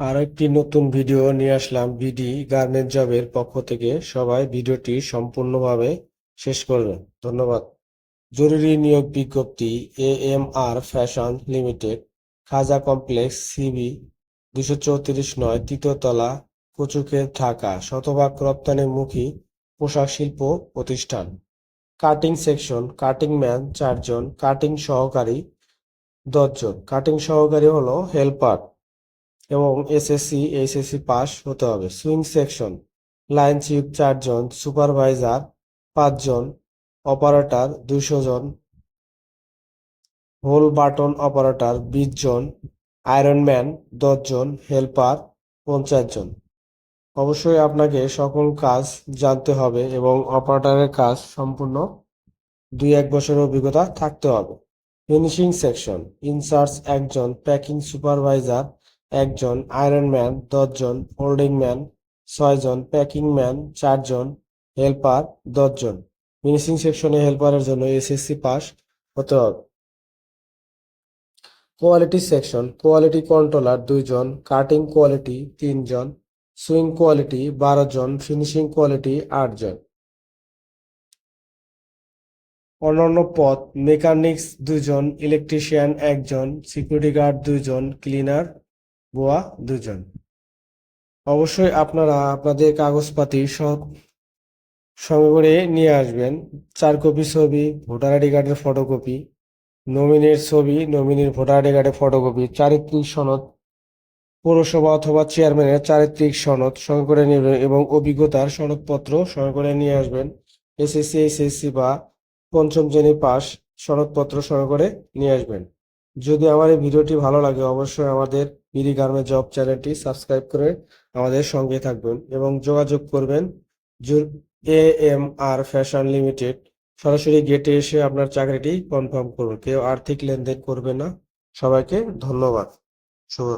আর একটি নতুন ভিডিও নিয়ে আসলাম বিডি গার্মেন্ট জবের পক্ষ থেকে। সবাই ভিডিওটি সম্পূর্ণভাবে শেষ করবেন। ধন্যবাদ। জরুরি নিয়োগ বিজ্ঞপ্তি A M R fashion limited, Khaja complex, CB, দুশো চৌত্রিশ নয় তৃতীয়তলা কচুক্ষেত ঢাকা, শতভাগ রপ্তানিমুখী পোশাক শিল্প প্রতিষ্ঠান। কাটিং সেকশন, কাটিং ম্যান চারজন, কাটিং সহকারী দশজন। কাটিং সহকারী হলো হেল্পার। এবং এসএসসি এইচএসসি পাস হতে হবে। সুইং সেকশন লাইন চিফ চারজন সুপারভাইজার পাঁচজন অপারেটর দুশো জন হোল বাটন অপারেটর বিশ জন আয়রনম্যান দশজন হেল্পার পঞ্চাশ জন অবশ্যই আপনাকে সকল কাজ জানতে হবে এবং অপারেটরের কাজ সম্পূর্ণ দুই এক বছরের অভিজ্ঞতা থাকতে হবে। ফিনিশিং সেকশন ইনচার্জ একজন প্যাকিং সুপারভাইজার একজন আয়রন ম্যান দশজন হোল্ডিং ম্যান ছয়জন প্যাকিং ম্যান চারজন হেল্পার দশজন। ফিনিশিং সেকশনে হেল্পারের জন্য এসএসসি পাস হতে হবে। কোয়ালিটি সেকশন কোয়ালিটি কন্ট্রোলার দুইজন কাটিং কোয়ালিটি তিনজন সুইং কোয়ালিটি বারো জন ফিনিশিং কোয়ালিটি আটজন। অন্যান্য পদ মেকানিক্স দুজন ইলেকট্রিশিয়ান একজন সিকিউরিটি গার্ড দুজন ক্লিনার বোয়া দুজন অবশ্যই আপনারা আপনাদের কাগজপাতি সব সঙ্গে করে নিয়ে আসবেন। চার কপি ছবি, ভোটার আইডি কার্ডের ফটোকপি, নমিনির ছবি, নমিনির ভোটার আইডি কার্ডের ফটোকপি, চারিত্রিক সনদ, পৌরসভা অথবা চেয়ারম্যানের চারিত্রিক সনদ সঙ্গে করে নেবেন এবং অভিজ্ঞতার সনদপত্র সঙ্গে করে নিয়ে আসবেন। এসএসসি, এইচএসসি বা পঞ্চম শ্রেণি পাস সনদপত্র সঙ্গে করে নিয়ে আসবেন। যদি আমার এই ভিডিওটি ভালো লাগে, অবশ্যই আমাদের বিডি গার্মেন্ট জব চ্যানেলটি সাবস্ক্রাইব করে আমাদের সঙ্গে থাকবেন এবং যোগাযোগ করবেন। A M R fashion limited সরাসরি গেটে এসে আপনার চাকরিটি কনফার্ম করুন। কেউ আর্থিক লেনদেন করবে না। সবাইকে ধন্যবাদ। শুভ